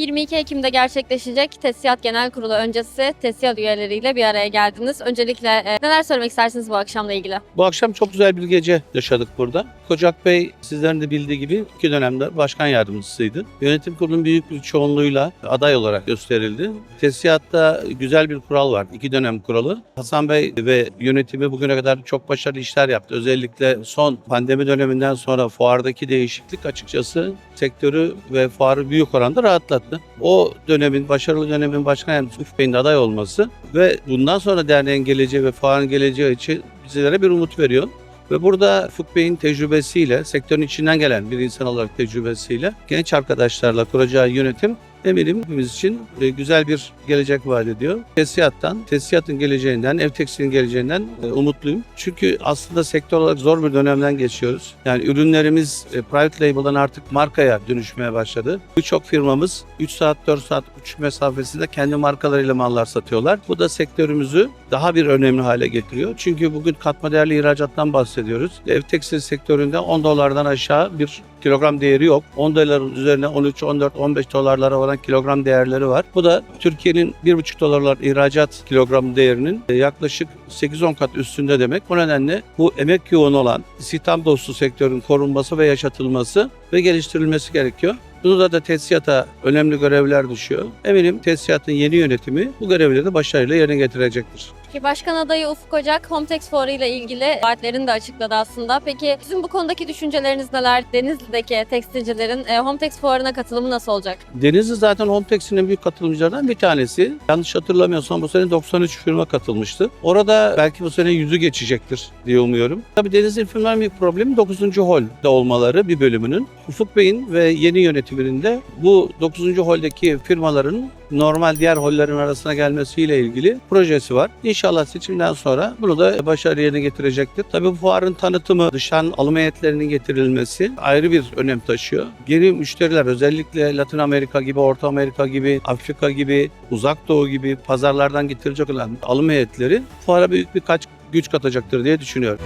22 Ekim'de gerçekleşecek TESİAD Genel Kurulu öncesi TESİAD üyeleriyle bir araya geldiniz. Öncelikle e, neler söylemek istersiniz bu akşamla ilgili? Bu akşam çok güzel bir gece yaşadık burada. Kocak Bey sizlerin de bildiği gibi iki dönemde başkan yardımcısıydı. Yönetim kurulunun büyük bir çoğunluğuyla aday olarak gösterildi. Tesisatta güzel bir kural var. iki dönem kuralı. Hasan Bey ve yönetimi bugüne kadar çok başarılı işler yaptı. Özellikle son pandemi döneminden sonra fuardaki değişiklik açıkçası sektörü ve fuarı büyük oranda rahatlattı. O dönemin, başarılı dönemin başkan yardımcısı Ufuk Bey'in aday olması ve bundan sonra derneğin geleceği ve fuarın geleceği için bizlere bir umut veriyor. Ve burada Ufuk Bey'in tecrübesiyle, sektörün içinden gelen bir insan olarak tecrübesiyle genç arkadaşlarla kuracağı yönetim eminim hepimiz için e, güzel bir gelecek vaat ediyor. Tesisattan, tesisatın geleceğinden, ev tekstilin geleceğinden e, umutluyum. Çünkü aslında sektör olarak zor bir dönemden geçiyoruz. Yani ürünlerimiz e, private label'dan artık markaya dönüşmeye başladı. Birçok firmamız 3 saat 4 saat uçuş mesafesinde kendi markalarıyla mallar satıyorlar. Bu da sektörümüzü daha bir önemli hale getiriyor. Çünkü bugün katma değerli ihracattan bahsediyoruz. Ev tekstil sektöründe 10 dolardan aşağı bir kilogram değeri yok. 10 doların üzerine 13, 14, 15 dolarlara varan kilogram değerleri var. Bu da Türkiye'nin 1,5 dolarlar ihracat kilogram değerinin e, yaklaşık 8-10 kat üstünde demek. Bu nedenle bu emek yoğun olan istihdam dostu sektörün korunması ve yaşatılması ve geliştirilmesi gerekiyor. Burada da tesisata önemli görevler düşüyor. Eminim tesisatın yeni yönetimi bu görevleri de başarıyla yerine getirecektir. Ki Başkan adayı Ufuk Ocak Homtex Fuarı ile ilgili vaatlerini de açıkladı aslında. Peki sizin bu konudaki düşünceleriniz neler? Denizli'deki tekstilcilerin e, Homtex Fuarı'na katılımı nasıl olacak? Denizli zaten Homtex'in en büyük katılımcılarından bir tanesi. Yanlış hatırlamıyorsam bu sene 93 firma katılmıştı. Orada belki bu sene yüzü geçecektir diye umuyorum. Tabii Denizli firmaların bir problemi 9. holde olmaları bir bölümünün. Ufuk Bey'in ve yeni yönetiminin de bu 9. holdeki firmaların normal diğer hollerin arasına gelmesiyle ilgili projesi var. İnşallah seçimden sonra bunu da başarı yerine getirecektir. Tabii bu fuarın tanıtımı, dışarı alım heyetlerinin getirilmesi ayrı bir önem taşıyor. Geri müşteriler özellikle Latin Amerika gibi, Orta Amerika gibi, Afrika gibi, Uzak Doğu gibi pazarlardan getirecek olan alım heyetleri fuara büyük birkaç güç katacaktır diye düşünüyorum.